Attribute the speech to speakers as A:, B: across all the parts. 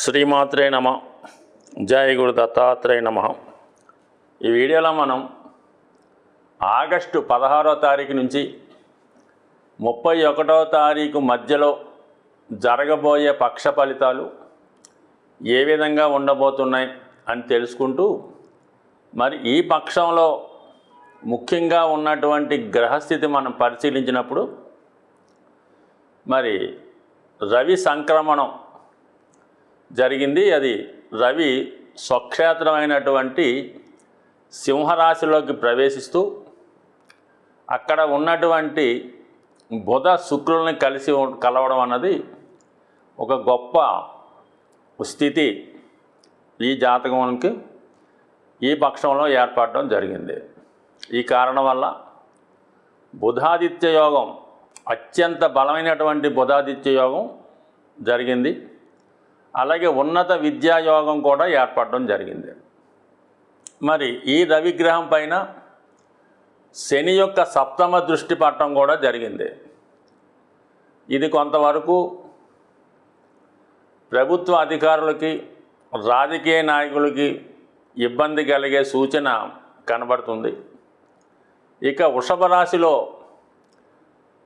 A: శ్రీమాత్రే నమ. జయ గురు దత్తాత్రేయ నమ. ఈ వీడియోలో మనం ఆగస్టు పదహారో తారీఖు నుంచి ముప్పై ఒకటో తారీఖు మధ్యలో జరగబోయే పక్ష ఫలితాలు ఏ విధంగా ఉండబోతున్నాయి అని తెలుసుకుంటూ మరి ఈ పక్షంలో ముఖ్యంగా ఉన్నటువంటి గ్రహస్థితి మనం పరిశీలించినప్పుడు మరి రవి సంక్రమణం జరిగింది. అది రవి స్వక్షేత్రమైనటువంటి సింహరాశిలోకి ప్రవేశిస్తూ అక్కడ ఉన్నటువంటి బుధ శుక్రుల్ని కలిసి కలవడం అన్నది ఒక గొప్ప స్థితి ఈ జాతకంకి ఈ పక్షంలో ఏర్పడడం జరిగింది. ఈ కారణం వల్ల బుధాదిత్య యోగం అత్యంత బలమైనటువంటి బుధాదిత్య యోగం జరిగింది. అలాగే ఉన్నత విద్యాయోగం కూడా ఏర్పడడం జరిగింది. మరి ఈ రవిగ్రహం పైన శని యొక్క సప్తమ దృష్టి పట్టడం కూడా జరిగింది. ఇది కొంతవరకు ప్రభుత్వ అధికారులకి రాజకీయ నాయకులకి ఇబ్బంది కలిగే సూచన కనబడుతుంది. ఇక వృషభ రాశిలో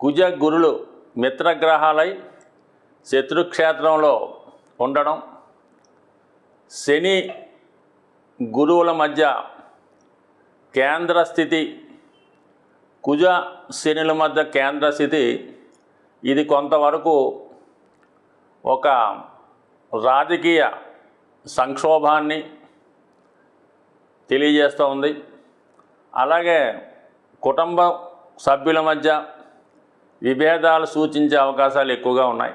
A: కుజ గురులు మిత్రగ్రహాలై శత్రుక్షేత్రంలో ఉండడం శని గురువుల మధ్య కేంద్ర స్థితి కుజ శనుల మధ్య కేంద్ర స్థితి ఇది కొంతవరకు ఒక రాజకీయ సంక్షోభాన్ని తెలియజేస్తూ ఉంది. అలాగే కుటుంబ సభ్యుల మధ్య విభేదాలు సూచించే అవకాశాలు ఎక్కువగా ఉన్నాయి.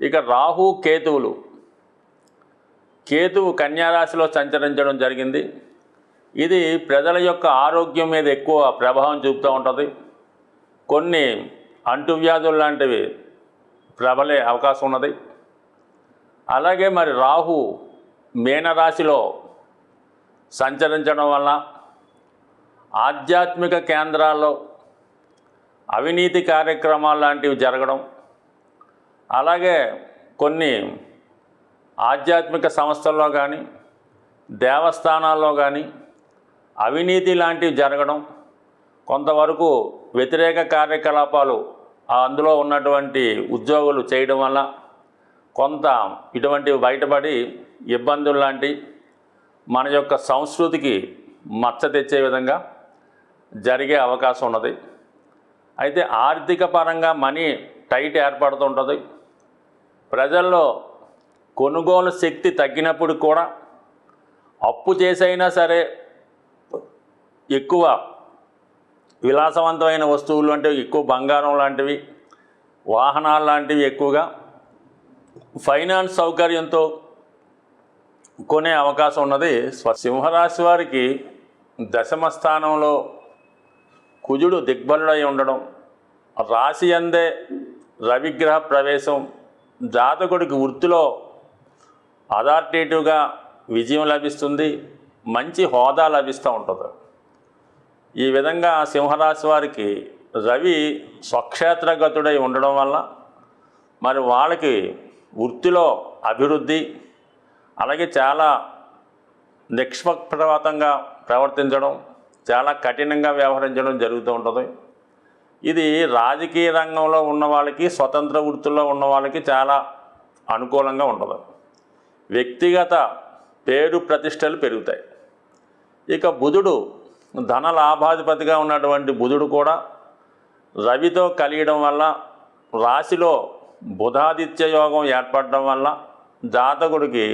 A: ఇక రాహు కేతువులు. కేతువు కన్యారాశిలో సంచరించడం జరిగింది. ఇది ప్రజల యొక్క ఆరోగ్యం మీద ఎక్కువ ప్రభావం చూపుతూ ఉంటుంది. కొన్ని అంటువ్యాధులు లాంటివి ప్రబలే అవకాశం ఉన్నది. అలాగే మరి రాహు మీనరాశిలో సంచరించడం వల్ల ఆధ్యాత్మిక కేంద్రాల్లో అవినీతి కార్యక్రమాలు లాంటివి జరగడం అలాగే కొన్ని ఆధ్యాత్మిక సంస్థల్లో కానీ దేవస్థానాల్లో కానీ అవినీతి లాంటివి జరగడం కొంతవరకు వ్యతిరేక కార్యకలాపాలు అందులో ఉన్నటువంటి ఉద్యోగులు చేయడం వల్ల కొంత ఇటువంటివి బయటపడి ఇబ్బందులు లాంటి మన యొక్క సంస్కృతికి మచ్చ తెచ్చే విధంగా జరిగే అవకాశం ఉన్నది. అయితే ఆర్థిక పరంగా మనీ టైట్ ఏర్పడుతుంటుంది ప్రజల్లో కొనుగోలు శక్తి తగ్గినప్పుడు కూడా అప్పు చేసైనా సరే ఎక్కువ విలాసవంతమైన వస్తువులు అంటే ఎక్కువ బంగారం లాంటివి వాహనాలు లాంటివి ఎక్కువగా ఫైనాన్స్ సౌకర్యంతో కొనే అవకాశం ఉన్నది. సింహరాశి వారికి దశమ స్థానంలో కుజుడు దిగ్బలుడై ఉండడం రాశి అందే రవిగ్రహ ప్రవేశం జాతకుడికి వృత్తిలో అథారిటేటివ్గా విజయం లభిస్తుంది మంచి హోదా లభిస్తూ ఉంటుంది. ఈ విధంగా సింహరాశి వారికి రవి స్వక్షేత్రగతుడై ఉండడం వల్ల మరి వాళ్ళకి వృత్తిలో అభివృద్ధి అలాగే చాలా నిష్పక్షపాతంగా ప్రవర్తించడం చాలా కఠినంగా వ్యవహరించడం జరుగుతూ ఉంటుంది. ఇది రాజకీయ రంగంలో ఉన్న వాళ్ళకి స్వతంత్ర వృత్తుల్లో ఉన్న వాళ్ళకి చాలా అనుకూలంగా ఉండదు. వ్యక్తిగత పేరు ప్రతిష్టలు పెరుగుతాయి. ఇక బుధుడు ధన లాభాధిపతిగా ఉన్నటువంటి బుధుడు కూడా రవితో కలియడం వల్ల రాశిలో బుధాదిత్య యోగం ఏర్పడడం వల్ల జాతకుడికి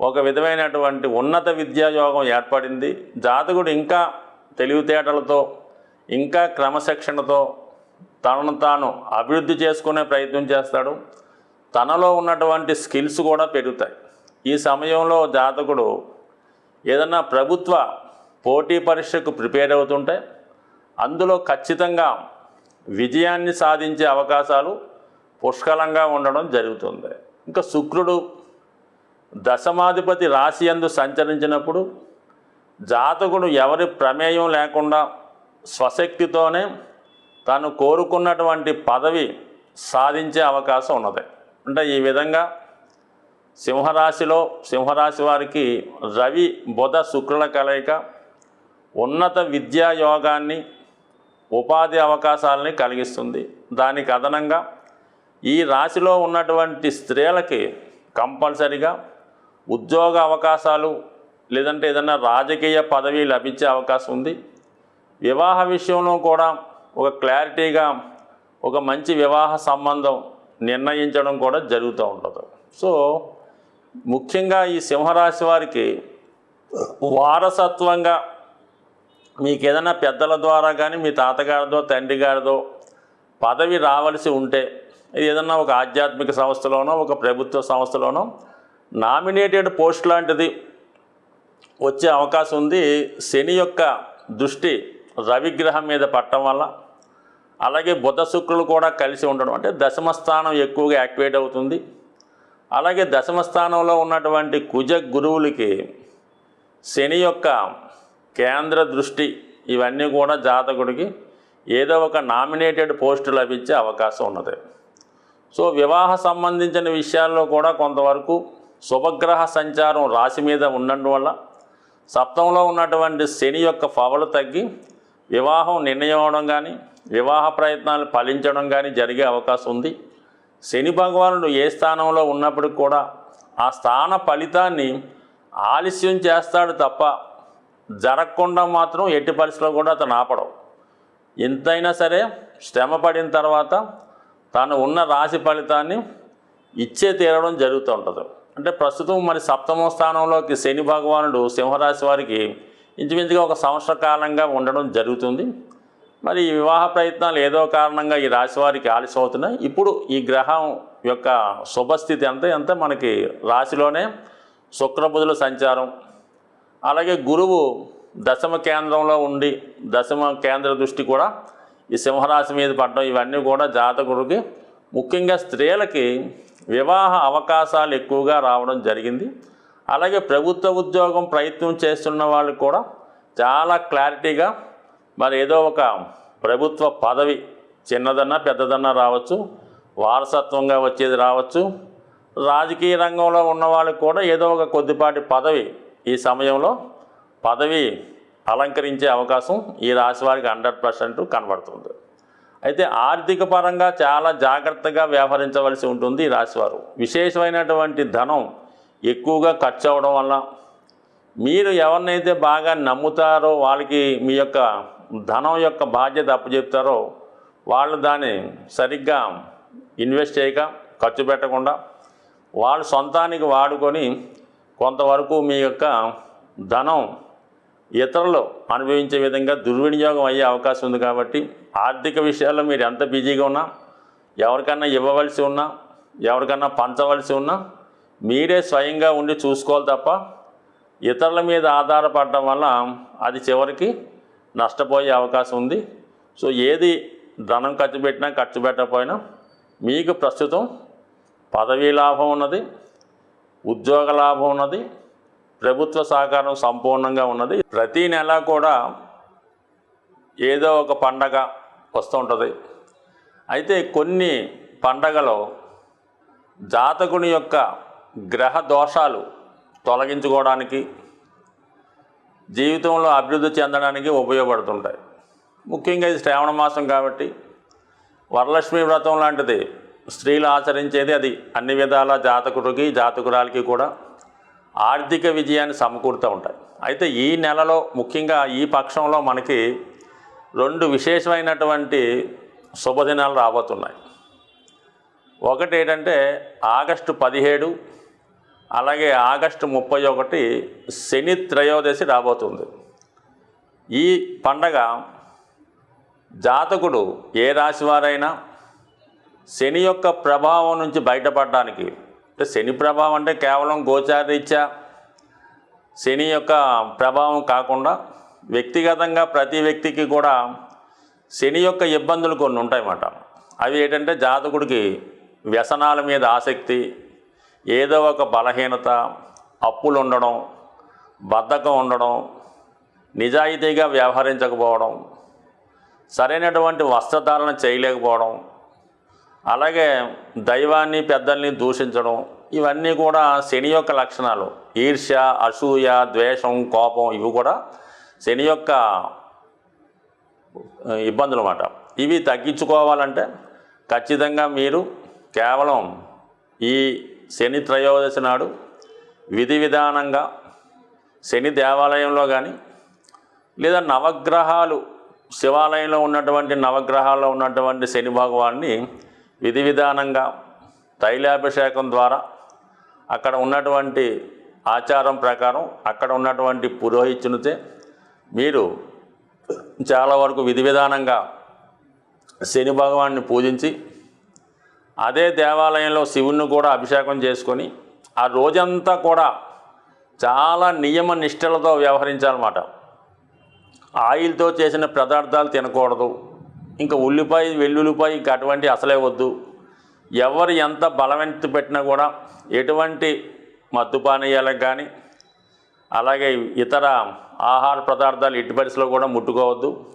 A: ఒక విధమైనటువంటి ఉన్నత విద్యా యోగం ఏర్పడింది. జాతకుడు ఇంకా తెలివితేటలతో ఇంకా క్రమశిక్షణతో తనను తాను అభివృద్ధి చేసుకునే ప్రయత్నం చేస్తాడు. తనలో ఉన్నటువంటి స్కిల్స్ కూడా పెరుగుతాయి. ఈ సమయంలో జాతకుడు ఏదన్నా ప్రభుత్వ పోటీ పరీక్షకు ప్రిపేర్ అవుతుంటే అందులో ఖచ్చితంగా విజయాన్ని సాధించే అవకాశాలు పుష్కలంగా ఉండడం జరుగుతుంది. ఇంకా శుక్రుడు దశమాధిపతి రాశి యందు సంచరించినప్పుడు జాతకుడు ఎవరి ప్రమేయం లేకుండా స్వశక్తితోనే తాను కోరుకున్నటువంటి పదవి సాధించే అవకాశం ఉన్నది. అంటే ఈ విధంగా సింహరాశిలో సింహరాశి వారికి రవి బుధ శుక్రుల కలయిక ఉన్నత విద్యా యోగాన్ని ఉపాధి అవకాశాలని కలిగిస్తుంది. దానికి అదనంగా ఈ రాశిలో ఉన్నటువంటి స్త్రీలకి కంపల్సరిగా ఉద్యోగ అవకాశాలు లేదంటే ఏదైనా రాజకీయ పదవి లభించే అవకాశం ఉంది. వివాహ విషయంలో కూడా ఒక క్లారిటీగా ఒక మంచి వివాహ సంబంధం నిర్ణయించడం కూడా జరుగుతూ ఉంటుంది. సో ముఖ్యంగా ఈ సింహరాశి వారికి వారసత్వంగా మీకు ఏదైనా పెద్దల ద్వారా కానీ మీ తాతగారిదో తండ్రి గారిదో పదవి రావలసి ఉంటే ఏదన్నా ఒక ఆధ్యాత్మిక సంస్థలోనో ఒక ప్రభుత్వ సంస్థలోనో నామినేటెడ్ పోస్ట్ లాంటిది వచ్చే అవకాశం ఉంది. శని యొక్క దృష్టి రవిగ్రహం మీద పట్టడం వల్ల అలాగే బుధ శుక్రులు కూడా కలిసి ఉండడం అంటే దశమ స్థానం ఎక్కువగా యాక్టివేట్ అవుతుంది. అలాగే దశమ స్థానంలో ఉన్నటువంటి కుజ గురువులకి శని యొక్క కేంద్ర దృష్టి ఇవన్నీ కూడా జాతకుడికి ఏదో ఒక నామినేటెడ్ పోస్ట్ లభించే అవకాశం ఉన్నది. సో వివాహ సంబంధించిన విషయాల్లో కూడా కొంతవరకు శుభగ్రహ సంచారం రాశి మీద ఉండడం వల్ల సప్తంలో ఉన్నటువంటి శని యొక్క పవలు తగ్గి వివాహం నిర్ణయం అవడం కానీ వివాహ ప్రయత్నాలు ఫలించడం కానీ జరిగే అవకాశం ఉంది. శని భగవానుడు ఏ స్థానంలో ఉన్నప్పటికి కూడా ఆ స్థాన ఫలితాన్ని ఆలస్యం చేస్తాడు తప్ప జరగకుండా మాత్రం ఎట్టి పరిస్థితిలో కూడా అతను ఆపడం. ఎంతైనా సరే శ్రమ పడిన తర్వాత తాను ఉన్న రాశి ఫలితాన్ని ఇచ్చే తీరడం జరుగుతూ ఉంటుంది. అంటే ప్రస్తుతం మరి సప్తమ స్థానంలోకి శని భగవానుడు సింహరాశి వారికి ఇంచుమించుగా ఒక సంవత్సర కాలంగా ఉండడం జరుగుతుంది. మరి ఈ వివాహ ప్రయత్నాలు ఏదో కారణంగా ఈ రాశి వారికి ఆలస్యం అవుతున్నాయి ఇప్పుడు ఈ గ్రహం యొక్క శుభస్థితి ఎంత? ఎంత మనకి రాశిలోనే శుక్రబుధుల సంచారం. అలాగే గురువు దశమ కేంద్రంలో ఉండి దశమ కేంద్ర దృష్టి కూడా ఈ సింహరాశి మీద పడడం. ఇవన్నీ కూడా జాతకుడికి ముఖ్యంగా స్త్రీలకి వివాహ అవకాశాలు ఎక్కువగా రావడం జరిగింది. అలాగే ప్రభుత్వ ఉద్యోగం ప్రయత్నం చేస్తున్న వాళ్ళు కూడా చాలా క్లారిటీగా మరి ఏదో ఒక ప్రభుత్వ పదవి చిన్నదన్నా పెద్దదన్నా రావచ్చు వారసత్వంగా వచ్చేది రావచ్చు. రాజకీయ రంగంలో ఉన్న వాళ్ళకి కూడా ఏదో ఒక కొద్దిపాటి పదవి ఈ సమయంలో పదవి అలంకరించే అవకాశం ఈ రాశి వారికి హండ్రెడ్ పర్సెంట్ కనబడుతుంది. అయితే ఆర్థిక పరంగా చాలా జాగ్రత్తగా వ్యవహరించవలసి ఉంటుంది ఈ రాశివారు విశేషమైనటువంటి ధనం ఎక్కువగా ఖర్చు అవడం వల్ల మీరు ఎవరినైతే బాగా నమ్ముతారో వాళ్ళకి మీ యొక్క ధనం యొక్క బాధ్యత అప్పచెప్తారో వాళ్ళు దాన్ని సరిగ్గా ఇన్వెస్ట్ చేయక ఖర్చు పెట్టకుండా వాళ్ళు సొంతానికి వాడుకొని కొంతవరకు మీ యొక్క ధనం ఇతరులు అనుభవించే విధంగా దుర్వినియోగం అయ్యే అవకాశం ఉంది కాబట్టి ఆర్థిక విషయాల్లో మీరు ఎంత బిజీగా ఉన్నా ఎవరికన్నా ఇవ్వవలసి ఉన్నా ఎవరికన్నా పంచవలసి ఉన్నా మీరే స్వయంగా ఉండి చూసుకోవాలి తప్ప ఇతరుల మీద ఆధారపడటం వల్ల అది చివరికి నష్టపోయే అవకాశం ఉంది. సో ఏది ధనం ఖర్చు పెట్టినా ఖర్చు పెట్టకపోయినా మీకు ప్రస్తుతం పదవీ లాభం ఉన్నది ఉద్యోగ లాభం ఉన్నది ప్రభుత్వ సహకారం సంపూర్ణంగా ఉన్నది. ప్రతీ నెల కూడా ఏదో ఒక పండగ వస్తూ ఉంటుంది. అయితే కొన్ని పండగలో జాతకుని యొక్క గ్రహ దోషాలు తొలగించుకోవడానికి జీవితంలో అభివృద్ధి చెందడానికి ఉపయోగపడుతుంటాయి. ముఖ్యంగా ఇది శ్రావణ మాసం కాబట్టి వరలక్ష్మి వ్రతం లాంటిది స్త్రీలు ఆచరించేది అది అన్ని విధాల జాతకుడికి జాతకురాలకి కూడా ఆర్థిక విజయాన్ని సమకూరుతూ ఉంటాయి. అయితే ఈ నెలలో ముఖ్యంగా ఈ పక్షంలో మనకి రెండు విశేషమైనటువంటి శుభదినాలు రాబోతున్నాయి. ఒకటి ఏంటంటే ఆగస్టు పదిహేడు అలాగే ఆగస్టు ముప్పై ఒకటి శని త్రయోదశి రాబోతుంది. ఈ పండగ జాతకుడు ఏ రాశి వారైనా శని యొక్క ప్రభావం నుంచి బయటపడడానికి అంటే శని ప్రభావం అంటే కేవలం గోచారీత్యా శని యొక్క ప్రభావం కాకుండా వ్యక్తిగతంగా ప్రతి వ్యక్తికి కూడా శని యొక్క ఇబ్బందులు కొన్ని ఉంటాయన్నమాట. అవి ఏంటంటే జాతకుడికి వ్యసనాల మీద ఆసక్తి ఏదో ఒక బలహీనత అప్పులు ఉండడం బద్ధకం ఉండడం నిజాయితీగా వ్యవహరించకపోవడం సరైనటువంటి వస్త్రధారణ చేయలేకపోవడం అలాగే దైవాన్ని పెద్దల్ని దూషించడం ఇవన్నీ కూడా శని యొక్క లక్షణాలు. ఈర్ష్య అసూయ ద్వేషం కోపం ఇవి కూడా శని యొక్క ఇబ్బందులు అన్నమాట ఇవి తగ్గించుకోవాలంటే ఖచ్చితంగా మీరు కేవలం ఈ శని త్రయోదశి నాడు విధి విధానంగా శని దేవాలయంలో కానీ లేదా నవగ్రహాలు శివాలయంలో ఉన్నటువంటి నవగ్రహాల్లో ఉన్నటువంటి శని భగవాన్ని విధి విధానంగా తైలాభిషేకం ద్వారా అక్కడ ఉన్నటువంటి ఆచారం ప్రకారం అక్కడ ఉన్నటువంటి పురోహితునితే మీరు చాలా వరకు విధి విధానంగా శని భగవాన్ని పూజించి అదే దేవాలయంలో శివుణ్ణి కూడా అభిషేకం చేసుకొని ఆ రోజంతా కూడా చాలా నియమ నిష్టలతో వ్యవహరించాలన్నమాట. ఆయిల్తో చేసిన పదార్థాలు తినకూడదు. ఇంకా ఉల్లిపాయ వెల్లుల్లిపాయ ఇంకా అటువంటి అసలే వద్దు. ఎవరు ఎంత బలవంతి పెట్టినా కూడా ఎటువంటి మత్తుపానీయాలకు కానీ అలాగే ఇతర ఆహార పదార్థాలు ఇటు పరిస్థితిలో కూడా ముట్టుకోవద్దు.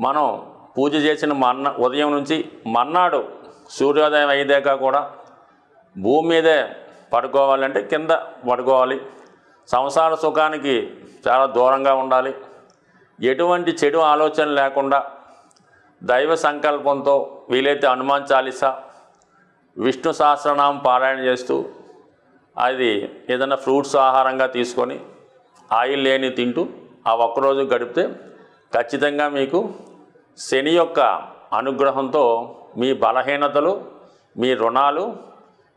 A: మనం పూజ చేసిన మన్న ఉదయం నుంచి మన్నాడు సూర్యోదయం అయ్యేదాకా కూడా భూమి మీదే పడుకోవాలంటే కింద పడుకోవాలి. సంసార సుఖానికి చాలా దూరంగా ఉండాలి. ఎటువంటి చెడు ఆలోచన లేకుండా దైవ సంకల్పంతో వీలైతే హనుమాన్ చాలీస విష్ణు సహస్రనామం పారాయణ చేస్తూ అది ఏదైనా ఫ్రూట్స్ ఆహారంగా తీసుకొని ఆయిల్ లేని తింటూ ఆ ఒక్కరోజు గడిపితే ఖచ్చితంగా మీకు శని యొక్క అనుగ్రహంతో మీ బలహీనతలు మీ రుణాలు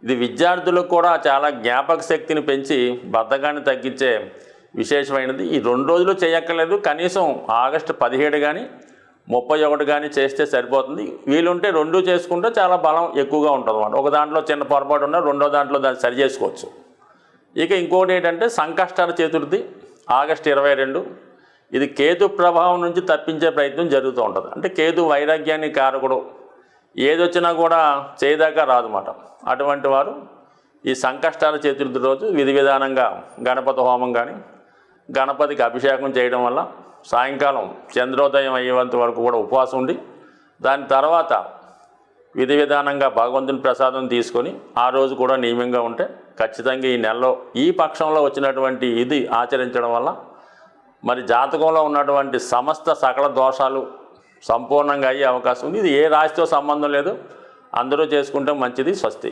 A: ఇది విద్యార్థులకు కూడా చాలా జ్ఞాపక శక్తిని పెంచి బద్ధకాన్ని తగ్గించే విశేషమైనది. ఈ రెండు రోజులు చేయక్కర్లేదు. కనీసం ఆగస్టు పదిహేడు కానీ ముప్పై ఒకటి కానీ చేస్తే సరిపోతుంది. వీలుంటే రెండు చేసుకుంటే చాలా బలం ఎక్కువగా ఉంటుంది అన్నమాట ఒక దాంట్లో చిన్న పొరపాటు ఉన్నా రెండో దాంట్లో దాన్ని సరి చేసుకోవచ్చు. ఇక ఇంకోటి ఏంటంటే సంకష్టాల చతుర్థి ఆగస్టు ఇరవై రెండు. ఇది కేతు ప్రభావం నుంచి తప్పించే ప్రయత్నం జరుగుతూ ఉంటుంది. అంటే కేతు వైరాగ్యానికి కారకుడు ఏదొచ్చినా కూడా చేయదాకా రాదన్నమాట. అటువంటి వారు ఈ సంకష్టాల చతుర్థి రోజు విధి విధానంగా గణపతి హోమం కానీ గణపతికి అభిషేకం చేయడం వల్ల సాయంకాలం చంద్రోదయం అయ్యేంత వరకు కూడా ఉపవాసం ఉండి దాని తర్వాత విధి విధానంగా భగవంతుని ప్రసాదం తీసుకొని ఆ రోజు కూడా నియమంగా ఉంటే ఖచ్చితంగా ఈ నెలలో ఈ పక్షంలో వచ్చినటువంటి ఇది ఆచరించడం వల్ల మరి జాతకంలో ఉన్నటువంటి సమస్త సకల దోషాలు సంపూర్ణంగా అయ్యే అవకాశం ఉంది. ఇది ఏ రాశితో సంబంధం లేదు. అందరూ చేసుకుంటే మంచిది స్వస్తి.